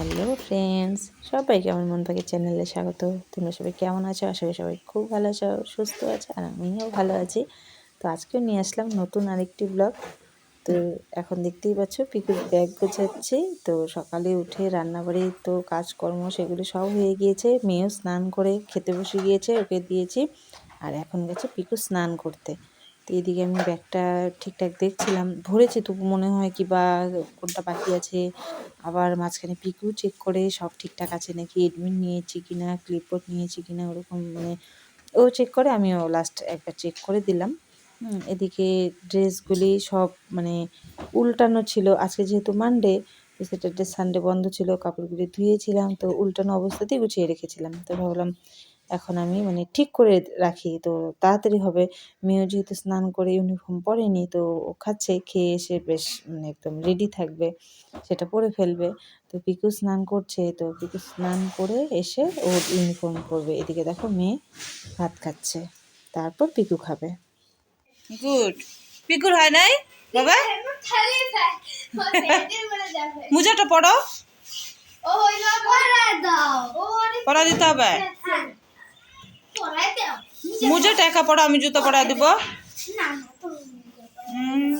Hello friends, সবাইকে আমার মন পাখির চ্যানেলে স্বাগত। তোমরা সবাই কেমন আছো? আশা করি সবাই খুব ভালো আছো, সুস্থ আছো, আর আমিও ভালো আছি। তো আজকেও নিয়ে আসলাম নতুন আরেকটি ব্লগ তো এখন দেখতেই পাচ্ছ পিকুর ব্যাগ গোছাচ্ছি। তো সকালে উঠে রান্নাবাড়ি তো কাজকর্ম সেগুলো সব হয়ে গিয়েছে। মেয়েও স্নান করে খেতে বসে গিয়েছে, ওকে দিয়েছি। আর এখন গেছে পিকু স্নান করতে। তো এদিকে আমি ব্যাগটা ঠিকঠাক দেখছিলাম। ভরেছি তবু মনে হয় কি বা কোনটা বাকি আছে। আবার মাঝখানে পিকু চেক করে সব ঠিকঠাক আছে নাকি এডমিন নিয়েছি কিনা ক্লিপবোর্ড নিয়েছি কি না ওরকম মানে ও চেক করে, আমিও লাস্ট একবার চেক করে দিলাম। এদিকে ড্রেসগুলি সব মানে উল্টানো ছিল। আজকে যেহেতু মানডে তো স্যাটারডে সানডে বন্ধ ছিল, কাপড়গুলি ধুয়েছিলাম, তো উল্টানো অবস্থাতেই গুছিয়ে রেখেছিলাম। তো ভাবলাম এখন আমি মানে ঠিক করে রাখি। তো তাড়াতাড়ি হবে। মেয়েও যেহেতু স্নান করে ইউনিফর্ম পরেনি তো ও খাচ্ছে খেয়ে এসে বেশ মানে একদম রেডি থাকবে সেটা পরে ফেলবে। তো পিকু স্নান করছে তো পিকু স্নান করে এসে ওর ইউনিফর্ম পরবে। এদিকে দেখো মেয়ে ভাত খাচ্ছে তারপর পিকু খাবে। গুড। পিকুর হয় নাই? বাবা? মুজাটা পড়ো পড়া দিতে হবে। মুজাটা একা পড়ো আমি জুতো পড়া দিব। হুম,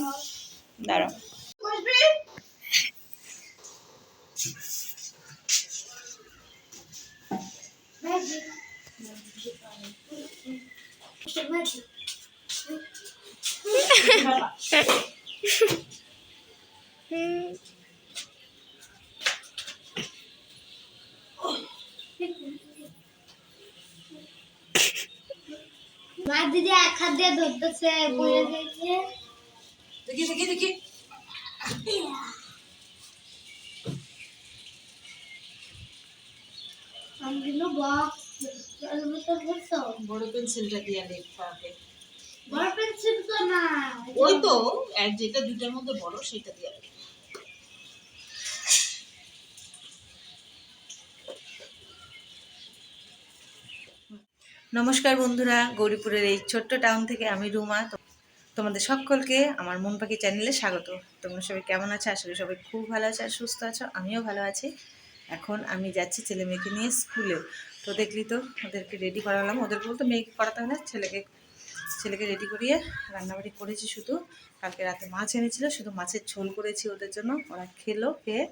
মা দিদি এক হাত দিয়ে ধরতেছে পড়ে গেছে। দেখি দেখি দেখি। বক্স বড় পেন্সিলটা দিয়ে লিখতে হবে বড় পেন্সিল তো না ওই তো যেটা দুটার মধ্যে বড় সেটা দিয়ে নমস্কার বন্ধুরা, গৌরীপুরের এই ছোট্ট টাউন থেকে আমি রুমা। তোমাদের সকলকে আমার মন পাখি চ্যানেলে স্বাগত। তোমরা সবাই কেমন আছো? আসলে সবাই খুব ভালো আছো আর সুস্থ আছো। আমিও ভালো আছি। এখন আমি যাচ্ছি ছেলে মেয়েকে নিয়ে স্কুলে তো দেখলি তো, ওদেরকে রেডি করালাম। ওদের বলতো মেয়েকে করাতে হয় না, ছেলেকে ছেলেকে রেডি করিয়ে রান্নাবাড়ি করেছি শুধু। কালকে রাতে মাছ এনেছিল, শুধু মাছের ঝোল করেছি ওদের জন্য। ওরা খেলো, খেয়ে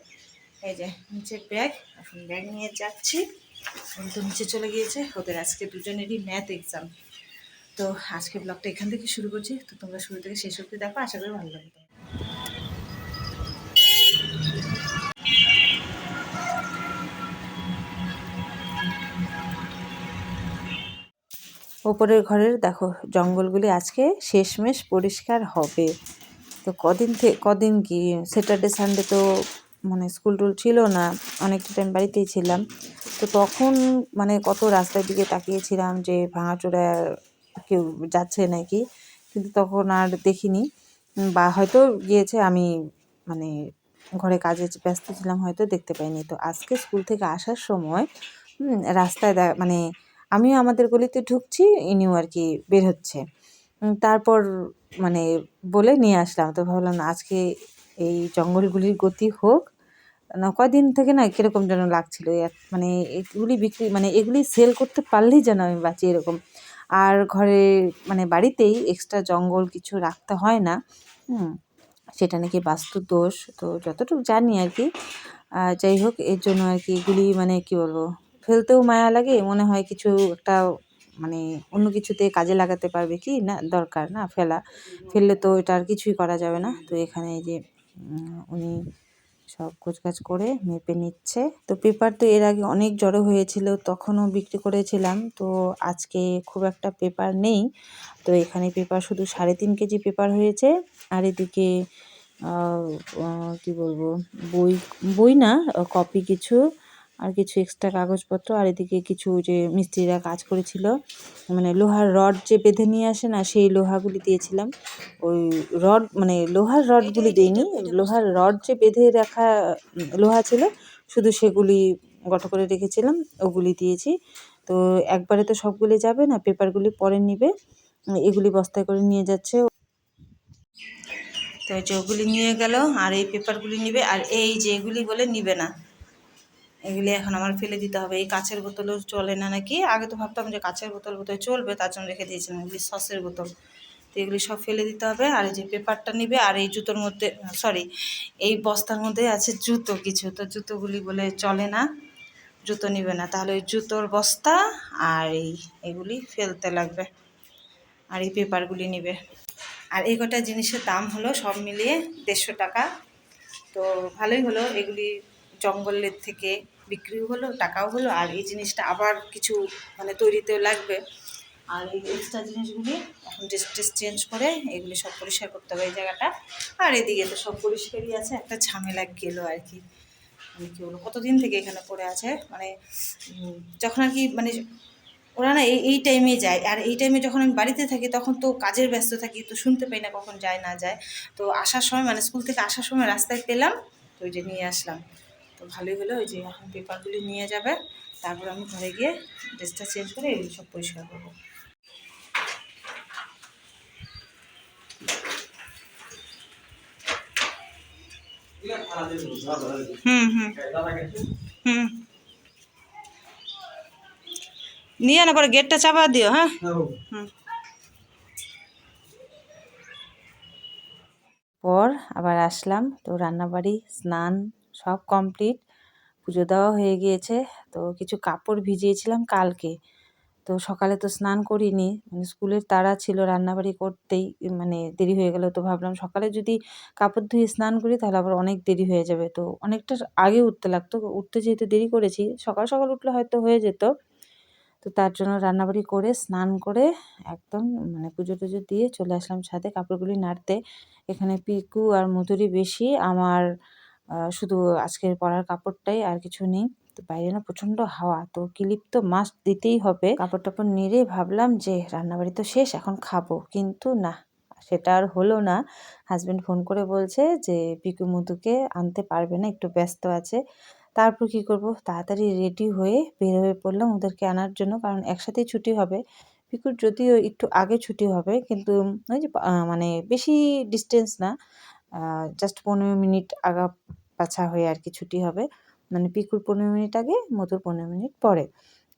এই যে নিচে ব্যাগ এখন ব্যাগ নিয়ে যাচ্ছি। ওরা তো নিচে চলে গিয়েছে, ওদের আজকে দুজনেরই ম্যাথ এক্সাম তো আজকে ব্লগটা এখান থেকে শুরু করছি। তো তোমরা শুরু থেকে শেষ অবধি দেখো, আশা করি ভালো লাগবে। ওপরের ঘরের দেখো জঙ্গলগুলি আজকে শেষমেশ পরিষ্কার হবে। তো কদিন থেকে কদিন কি স্যাটারডে সানডে তো মানে স্কুল টুল ছিল না অনেকটা টাইম বাড়িতেই ছিলাম। তো তখন মানে কত রাস্তার দিকে তাকিয়েছিলাম যে ভাঙাচোরা কেউ যাচ্ছে নাকি? কিন্তু তখন আর দেখিনি। বা হয়তো গিয়েছে, আমি মানে ঘরে কাজে ব্যস্ত ছিলাম, হয়তো দেখতে পাইনি। তো আজকে স্কুল থেকে আসার সময় রাস্তায় মানে আমিও আমাদের গলিতে ঢুকছি, ইনিও আর কি বের হচ্ছে। তারপর মানে বলে নিয়ে আসলাম। তো ভাবলাম আজকে এই জঙ্গলগুলির গতি হোক না, কয়দিন থেকে না কীরকম যেন লাগছিল মানে এগুলি বিক্রি মানে এগুলি সেল করতে পারলেই যেন আমি বাঁচি এরকম। আর ঘরে মানে বাড়িতেই এক্সট্রা জঙ্গল কিছু রাখতে হয় না সেটা নাকি বাস্তু দোষ, তো যতটুকু জানি আর কি। যাই হোক, এর জন্য আর কি এগুলি মানে কি বলব, ফেলতেও মায়া লাগে, মনে হয় কিছু একটা মানে অন্য কিছুতে কাজে লাগাতে পারবে কি, না, দরকার না, ফেলা। ফেললে তো এটা আর কিছুই করা যাবে না। তো এখানে যে উনি সব গোছগাছ করে মেপে নিচ্ছে। তো পেপার তো এর আগে অনেক জড়ো হয়েছিল, তখনও বিক্রি করেছিলাম। তো আজকে খুব একটা পেপার নেই। তো এখানে পেপার শুধু সাড়ে তিন কেজি পেপার হয়েছে। আর এদিকে কি বলব, বই বই না কপি কিছু। আর কিছু এক্সট্রা কাগজপত্র আর এদিকে কিছু যে মিস্ত্রিরা কাজ করেছিল মানে লোহার রড যে বেঁধে নিয়ে আসে না সেই লোহাগুলি দিয়েছিলাম। ওই রড মানে লোহার রডগুলি দেইনি লোহার রড যে বেঁধে রাখা লোহা ছিল শুধু সেগুলি গটো করে রেখেছিলাম ওগুলি দিয়েছি। তো একবারে তো সবগুলি যাবে না পেপারগুলি পরে নিবে এগুলি বস্তায় করে নিয়ে যাচ্ছে। তো ওগুলি নিয়ে গেল আর এই পেপারগুলি নিবে আর এই যে এগুলি বলে নিবে না। এগুলি এখন আমার ফেলে দিতে হবে। এই কাচের বোতলও চলে না নাকি? আগে তো ভাবতাম যে কাচের বোতল বোতল চলবে, তার জন্য রেখে দিয়েছিলাম এগুলি সসের বোতল। তো এগুলি সব ফেলে দিতে হবে, আর এই যে পেপারটা নিবে, আর এই জুতোর মধ্যে সরি এই বস্তার মধ্যে আছে জুতো কিছু। তো জুতোগুলি বলে চলে না, জুতো নিবে না। তাহলে ওই জুতোর বস্তা আর এই, এগুলি ফেলতে লাগবে, আর এই পেপারগুলি নিবে। আর এই কটা জিনিসের দাম হলো সব মিলিয়ে দেড়শো টাকা। তো ভালোই হলো এগুলি জঙ্গলের থেকে বিক্রিও হলো, টাকাও হলো, আর এই জিনিসটা আবার কিছু মানে তৈরিতেও লাগবে। আর এই এক্সট্রা জিনিসগুলি এখন ড্রেস ট্রেস চেঞ্জ করে এগুলি সব পরিষ্কার করতে হবে এই জায়গাটা। আর এদিকে তো সব পরিষ্কারই আছে, একটা ঝামেলা গেলো আর কি। মানে কী বলব, কতদিন থেকে এখানে পড়ে আছে মানে যখন আর কি মানে ওরা না এই এই টাইমে যায়, আর এই টাইমে যখন আমি বাড়িতে থাকি তখন তো কাজের ব্যস্ত থাকি, তো শুনতে পাই না কখন যায় না যায়। তো আসার সময় মানে স্কুল থেকে আসার সময় রাস্তায় পেলাম, তো ওই যে নিয়ে আসলাম। তো ভালোই হলো ওই যে এখন পেপারগুলি নিয়ে যাবে তারপর আমি ঘরে গিয়ে ড্রেসটা চেঞ্জ করে এগুলো সব পরিষ্কার করব। নিয়ে না পরে গেটটা চাপা দিও হ্যাঁ? হুম। পর আবার আসলাম তো রান্নাবাড়ি স্নান সব কমপ্লিট পুজো দেওয়া হয়ে গিয়েছে। তো কিছু কাপড় ভিজিয়েছিলাম কালকে। তো সকালে তো স্নান করিনি। মানে স্কুলের তাড়া ছিল, রান্নাবাড়ি করতেই মানে দেরি হয়ে গেল। তো ভাবলাম সকালে যদি কাপড় ধুয়ে স্নান করি তাহলে আবার অনেক দেরি হয়ে যাবে। তো অনেকটা আগে উঠতে লাগতো। উঠতে যেহেতু দেরি করেছি, সকাল সকাল উঠলে হয়তো হয়ে যেত। তো তার জন্য রান্নাবাড়ি করে, স্নান করে একদম মানে পুজো টুজো দিয়ে চলে আসলাম ছাদে কাপড়গুলি নাড়তে। এখানে পিকু আর মধুরি বেশি। আমার শুধু আজকের পরার কাপড়টাই আর কিছু নেই। তো বাইরে না প্রচণ্ড হাওয়া, তো ক্লিপ তো মাস্ট দিতেই হবে। কাপড় টাপড় নেড়ে ভাবলাম যে রান্নাবাড়ি তো শেষ, এখন খাব। কিন্তু না, সেটা আর হলো না। হাজব্যান্ড ফোন করে বলছে যে পিকু মধুকে আনতে পারবে না, একটু ব্যস্ত আছে। তারপর কি করব? তাড়াতাড়ি রেডি হয়ে বের হয়ে পড়লাম ওদেরকে আনার জন্য, কারণ একসাথেই ছুটি হবে। পিকুর যদিও একটু আগে ছুটি হবে, কিন্তু ওই যে মানে বেশি ডিস্টেন্স না। জাস্ট পনেরো মিনিট আগা পাছা হয়ে আর কি ছুটি হবে। মানে পিকুর পনেরো মিনিট আগে মধুর পনেরো মিনিট পরে।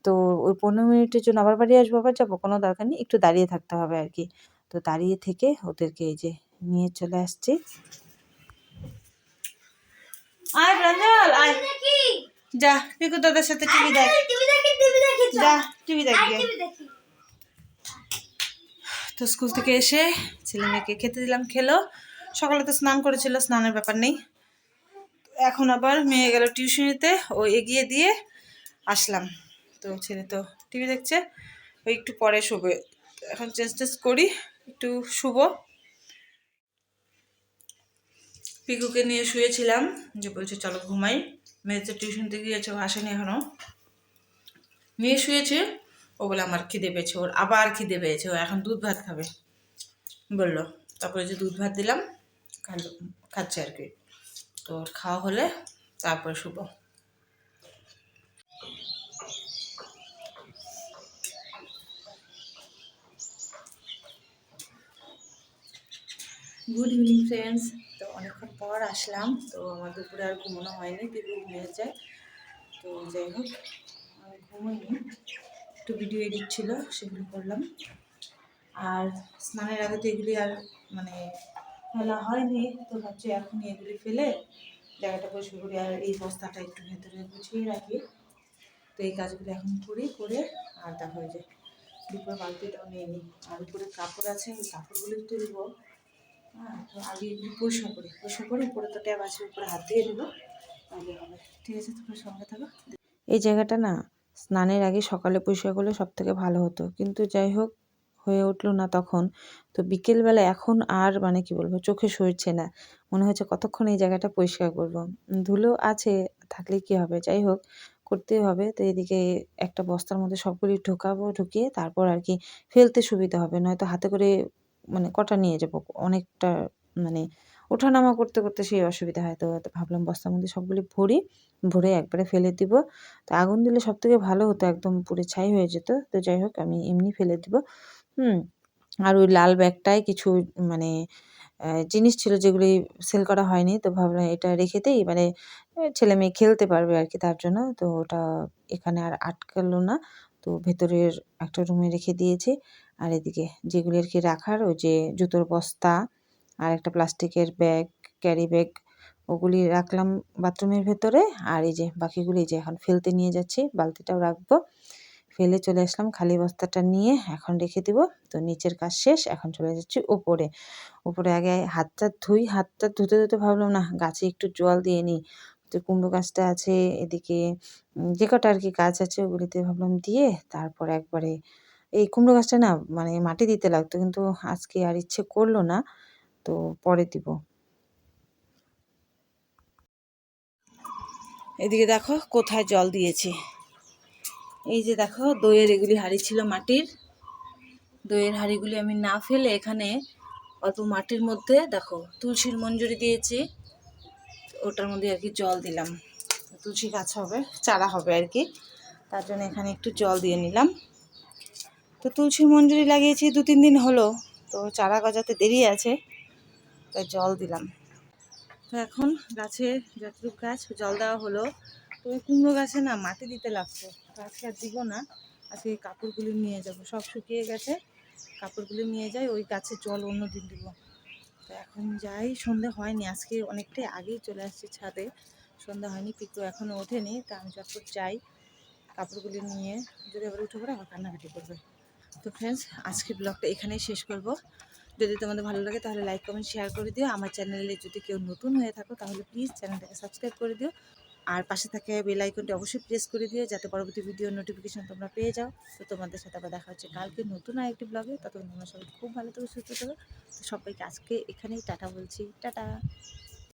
তো ওই পনেরো মিনিটের জন্য আবার বাড়ি আসব আবার যাব কোনো দরকার নেই একটু দাঁড়িয়ে থাকতে হবে আর কি। তো দাঁড়িয়ে থেকে ওদেরকে এই যে নিয়ে চলে আসছি। আয় প্রাঞ্জল আয়। যা পিকু দাদার সাথে টিভি দেখ। যা টিভি দেখ টিভি দেখি। তো স্কুল থেকে এসে ছেলে মেয়েকে খেতে দিলাম খেলো। সকালে তো স্নান করেছিল স্নানের ব্যাপার নেই। এখন আবার মেয়ে গেল টিউশনিতে, ও এগিয়ে দিয়ে আসলাম। তো ছেলে তো টিভি দেখছে ওই একটু পরে শোবে। এখন চেঞ্জ টেঞ্জ করি, একটু শুভ পিকুকে নিয়ে শুয়েছিলাম, যে বলছে, চলো ঘুমাই। মেয়ে তো টিউশন থেকে গিয়েছে, ও আসেনি এখনও মেয়ে শুয়েছে, ও বলে, আমার খিদে পেয়েছে। ওর আবার খিদে পেয়েছে, ও এখন দুধ ভাত খাবে। বলল, তারপরে যে দুধ ভাত দিলাম খাল- খাচ্ছে আর কি। তো খাওয়া হলে তারপরে শুভ গুড ইভিনিং ফ্রেন্ডস তো অনেকক্ষণ পর আসলাম। তো আমার দুপুরে আর ঘুমানো হয়নি, পিপু ঘুমিয়ে যায় তো যাই হোক ঘুমোইনি। একটু ভিডিও এডিট ছিল, সেগুলো করলাম। আর স্নানের আগে তো এগুলি আর মানে ফেলা হয়নি, তো ভাবছি এখনই এগুলি ফেলে জায়গাটা পরিষ্কার করি আর এই বস্তাটা একটু ভেতরে গুছিয়ে রাখি। তো এই কাজগুলো এখন করি, করে আর হয়ে যায়। দুপুরে বালতিটাও নিয়ে নিই। আর উপরে কাপড় আছে, ওই কাপড়গুলো তুলবো হ্যাঁ তো আগে এগুলি পরিষ্কার করি। পরিষ্কার করে উপরে তো ট্যাব আছে, উপরে হাত দিয়ে দেবো তাহলে হবে। ঠিক আছে, তোমার সঙ্গে থাকো। এই জায়গাটা না, স্নানের আগে সকালে পরিষ্কার করলে সব থেকে ভালো হতো। কিন্তু যাই হোক হয়ে উঠল না তখন। তো বিকেলবেলা এখন আর মানে কি বলব, চোখে সরছে না। মনে হচ্ছে কতক্ষণ এই জায়গাটা পরিষ্কার করব। ধুলো আছে, থাকলে কি হবে? যাই হোক, করতেই হবে। তো এদিকে একটা বস্তার মধ্যে সবগুলি ঢোকাবো, ঢুকিয়ে তারপর আর কি ফেলতে সুবিধা হবে। নয়তো হাতে করে মানে কটা নিয়ে যাব? অনেকটা মানে ওঠানামা করতে করতে সেই অসুবিধা হয়। তো ভাবলাম বস্তার মধ্যে সবগুলি ভরি, ভরে একবারে ফেলে দিব। তো আগুন দিলে সব থেকে ভালো হতো, একদম পুরে ছাই হয়ে যেত। তো যাই হোক, আমি এমনি ফেলে দিব। হুম, আর ওই লাল ব্যাগটায় কিছু মানে জিনিস ছিল যেগুলি সেল করা হয়নি। তো ভাবলাম এটা রেখে দিই। মানে ছেলে মেয়ে খেলতে পারবে আর কি তার জন্য। তো ওটা এখানে আর আটকালো না। তো ভেতরের একটা রুমে রেখে দিয়েছি। আর এদিকে যেগুলি আর কি রাখার, ওই যে জুতোর বস্তা আর একটা প্লাস্টিকের ব্যাগ, ক্যারি ব্যাগ, ওগুলি রাখলাম বাথরুমের ভেতরে। আর এই যে বাকিগুলি যে এখন ফেলতে নিয়ে যাচ্ছি, বালতিটাও রাখব। ফেলে চলে আসলাম খালি বস্তাটা নিয়ে, এখন রেখে দিব। তো নিচের কাজ শেষ, এখন চলে যাচ্ছি ওপরে ওপরে আগে হাতটা ধুই, হাতটা ধুতে ধুতে ভাবলাম না গাছে একটু জল দিয়ে নিই। তো কুমড়ো গাছটা আছে এদিকে যে কটা আর কি গাছ আছে ওগুলিতে ভাবলাম দিয়ে তারপর একবারে এই কুমড়ো গাছটা না মানে মাটি দিতে লাগতো, কিন্তু আজকে আর ইচ্ছে করল না, তো পরে দিব। এদিকে দেখো, কোথায় জল দিয়েছি। এই যে দেখো, দইয়ের এগুলি হাঁড়ি ছিল মাটির। দইয়ের হাঁড়িগুলি আমি না ফেলে এখানে অল্প মাটির মধ্যে দেখো, তুলসীর মঞ্জুরি দিয়েছি। ওটার মধ্যে আর কি জল দিলাম। তুলসী গাছ হবে, চারা হবে আর কি। তার জন্য এখানে একটু জল দিয়ে নিলাম। তো তুলসীর মঞ্জুরি লাগিয়েছি দু তিন দিন হলো, তো চারা গজাতে দেরি আছে, তাই জল দিলাম। তো এখন গাছে যতটুকু গাছ জল দেওয়া হলো তো ওই কুমড়ো গাছে না মাটি দিতে লাগছে তো আজকে আর দিব না। আজকে এই কাপড়গুলি নিয়ে যাব। সব শুকিয়ে গেছে। কাপড়গুলি নিয়ে যাই, ওই গাছে জল অন্য দিন দিব। তো এখন যাই, সন্ধে হয়নি। আজকে অনেকটাই আগেই চলে আসছি ছাদে। সন্ধ্যা হয়নি, পিকু এখনও ওঠেনি। তা আমি যখন যাই, কাপড়গুলি নিয়ে যদি আবার উঠে পড়ে, আবার কান্নাকাটি করবে। তো ফ্রেন্ডস আজকের ব্লগটা এখানেই শেষ করব। যদি তোমাদের ভালো লাগে, তাহলে লাইক কমেন্ট শেয়ার করে দিও। আমার চ্যানেলে যদি কেউ নতুন হয়ে থাকো, তাহলে প্লিজ চ্যানেলটাকে সাবস্ক্রাইব করে দিও। আর পাশে থাকে বেল আইকনটি অবশ্যই প্রেস করে দিও যাতে পরবর্তী ভিডিও নোটিফিকেশন তোমরা পেয়ে যাও। তো তোমাদের সাথে আবার দেখা হচ্ছে কালকে নতুন আরেকটি ব্লগে ততক্ষণ তোমরা সবাই খুব ভালো থেকে, সুস্থ থাকো। সবাইকে আজকে এখানেই টাটা বলছি। টাটা!